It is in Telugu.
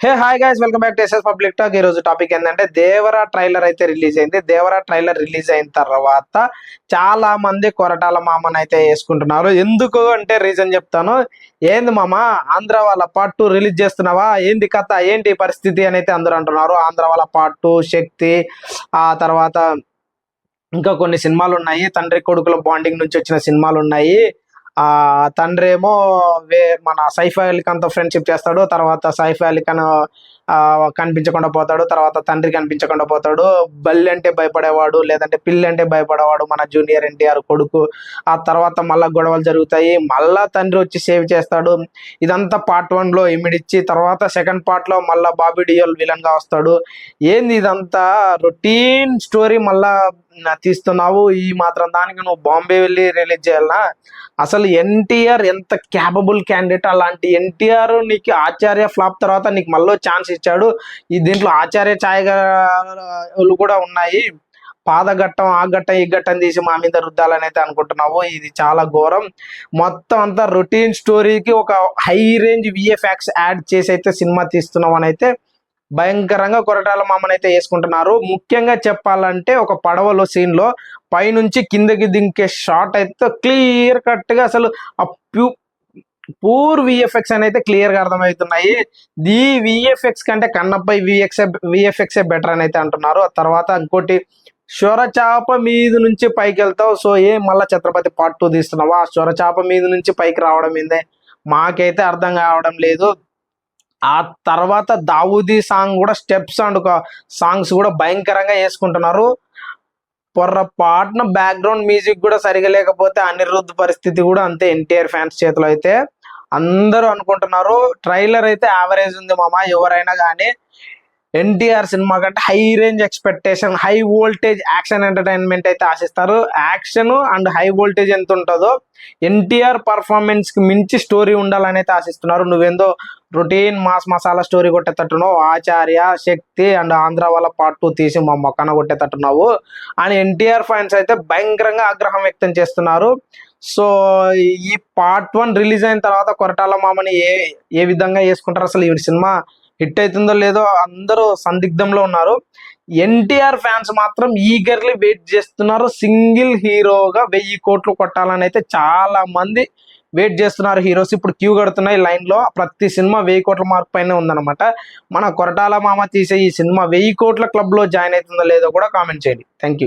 Hey hi guys welcome back to SS public talk ఈ రోజు టాపిక్ ఏంటంటే దేవరా ట్రైలర్ అయితే రిలీజ్ అయింది. దేవరా ట్రైలర్ రిలీజ్ అయిన తర్వాత చాలా మంది కొరటాల మామని అయితే వేసుకుంటున్నారు. ఎందుకు అంటే రీజన్ చెప్తాను. ఏంది మామ ఆంధ్ర వాళ్ళ పార్ట్ టూ రిలీజ్ చేస్తున్నావా? ఏంది కథ? ఏంటి పరిస్థితి అని అయితే అందరూ అంటున్నారు. ఆంధ్ర వాళ్ళ పార్ట్ టూ శక్తి ఆ తర్వాత ఇంకా కొన్ని సినిమాలు ఉన్నాయి. తండ్రి కొడుకుల బాండింగ్ నుంచి వచ్చిన సినిమాలు ఉన్నాయి. ఆ తండ్రి ఏమో వే మన సైఫ్ అలీ ఖాన్తో ఫ్రెండ్షిప్ చేస్తాడు తర్వాత సైఫ్ అలీ ఖాన్ కనిపించకుండా పోతాడు. తర్వాత తండ్రి కనిపించకుండా పోతాడు. బల్లి అంటే భయపడేవాడు లేదంటే పిల్లి అంటే భయపడేవాడు మన జూనియర్ ఎన్టీఆర్ కొడుకు. ఆ తర్వాత మళ్ళా గొడవలు జరుగుతాయి. మళ్ళా తండ్రి వచ్చి సేవ్ చేస్తాడు. ఇదంతా పార్ట్ వన్లో ఇమిడిచ్చి తర్వాత సెకండ్ పార్ట్లో మళ్ళా బాబీ డియోల్ విలన్గా వస్తాడు. ఏంది ఇదంతా? రొటీన్ స్టోరీ మళ్ళా తీస్తున్నావు. ఈ మాత్రం దానికి నువ్వు బాంబే వెళ్ళి రిలీజ్ చేయాలనా? అసలు ఎన్టీఆర్ ఎంత క్యాపబుల్ క్యాండిడేట్ అలాంటి ఎన్టీఆర్ నీకు ఆచార్య ఫ్లాప్ తర్వాత నీకు మళ్ళీ ఛాన్స్ ఇచ్చాడు. ఈ దీంట్లో ఆచార్య ఛాయలు కూడా ఉన్నాయి. పాదఘట్టం ఆ ఘట్టం ఈ ఘట్టం తీసి మా మీద రుద్దాలని అయితే అనుకుంటున్నావు. ఇది చాలా ఘోరం. మొత్తం అంతా రొటీన్ స్టోరీకి ఒక హై రేంజ్ విఎఫ్ఎక్స్ యాడ్ చేసి అయితే సినిమా తీస్తున్నాం అని అయితే భయంకరంగా కొరటాల మామని అయితే వేసుకుంటున్నారు. ముఖ్యంగా చెప్పాలంటే ఒక పడవలో సీన్లో పైనుంచి కిందకి దింకే షాట్ అయితే క్లియర్ కట్గా అసలు ఆ ప్యూ పూర్ విఎఫ్ఎక్స్ అని అయితే క్లియర్గా అర్థమవుతున్నాయి. ది విఎఫ్ఎక్స్ కంటే కన్నప్పై విఎక్స్ విఎఫ్ఎక్స్ బెటర్ అని అయితే అంటున్నారు. ఆ తర్వాత ఇంకోటి స్వరచాప మీద నుంచి పైకి వెళ్తావు. సో ఏ మళ్ళా ఛత్రపతి పార్ట్ టూ తీస్తున్నావా? ఆ స్వరచాప మీద నుంచి పైకి రావడం ఏందే? మాకైతే అర్థం కావడం లేదు. ఆ తర్వాత దావూదీ సాంగ్ కూడా స్టెప్స్ అండ్ సాంగ్స్ కూడా భయంకరంగా వేసుకుంటున్నారు. పొర్రపాటున బ్యాక్గ్రౌండ్ మ్యూజిక్ కూడా సరిగా లేకపోతే అనిరుద్ధ పరిస్థితి కూడా అంతే ఎన్టీఆర్ ఫ్యాన్స్ చేతిలో అయితే. అందరూ అనుకుంటున్నారు. ట్రైలర్ అయితే యావరేజ్ ఉంది మామ ఎవరైనా కానీ ఎన్టీఆర్ సినిమా కంటే high range expectation high voltage action entertainment అయితే ఆశిస్తారు. యాక్షన్ అండ్ హై వోల్టేజ్ ఎంత ఉంటుందో ఎన్టీఆర్ పర్ఫార్మెన్స్కి మించి స్టోరీ ఉండాలని అయితే ఆశిస్తున్నారు. నువ్వేందో రొటీన్ మాస్ మసాలా స్టోరీ కొట్టేటట్టున్నావు ఆచార్య శక్తి అండ్ ఆంధ్ర వాళ్ళ పార్ట్ టూ తీసి మా మొక్కన కొట్టేటట్టున్నావు. అని ఎన్టీఆర్ ఫ్యాన్స్ అయితే భయంకరంగా ఆగ్రహం వ్యక్తం చేస్తున్నారు. సో ఈ పార్ట్ వన్ రిలీజ్ అయిన తర్వాత కొరటాల మామని ఏ ఏ విధంగా వేసుకుంటారు? అసలు ఈ సినిమా హిట్ అవుతుందో లేదో అందరూ సందిగ్ధంలో ఉన్నారు. ఎన్టీఆర్ ఫ్యాన్స్ మాత్రం ఈగర్లీ వెయిట్ చేస్తున్నారు. సింగిల్ హీరోగా వెయ్యి కోట్లు కొట్టాలని అయితే చాలా మంది వెయిట్ చేస్తున్నారు హీరోస్. ఇప్పుడు క్యూ కడుతున్నాయి లైన్లో ప్రతి సినిమా వెయ్యి కోట్ల మార్క్ పైన ఉందన్నమాట. మన కొరటాల మామ తీసే ఈ సినిమా వెయ్యి కోట్ల క్లబ్లో జాయిన్ అవుతుందో లేదో కూడా కామెంట్ చేయండి. Thank you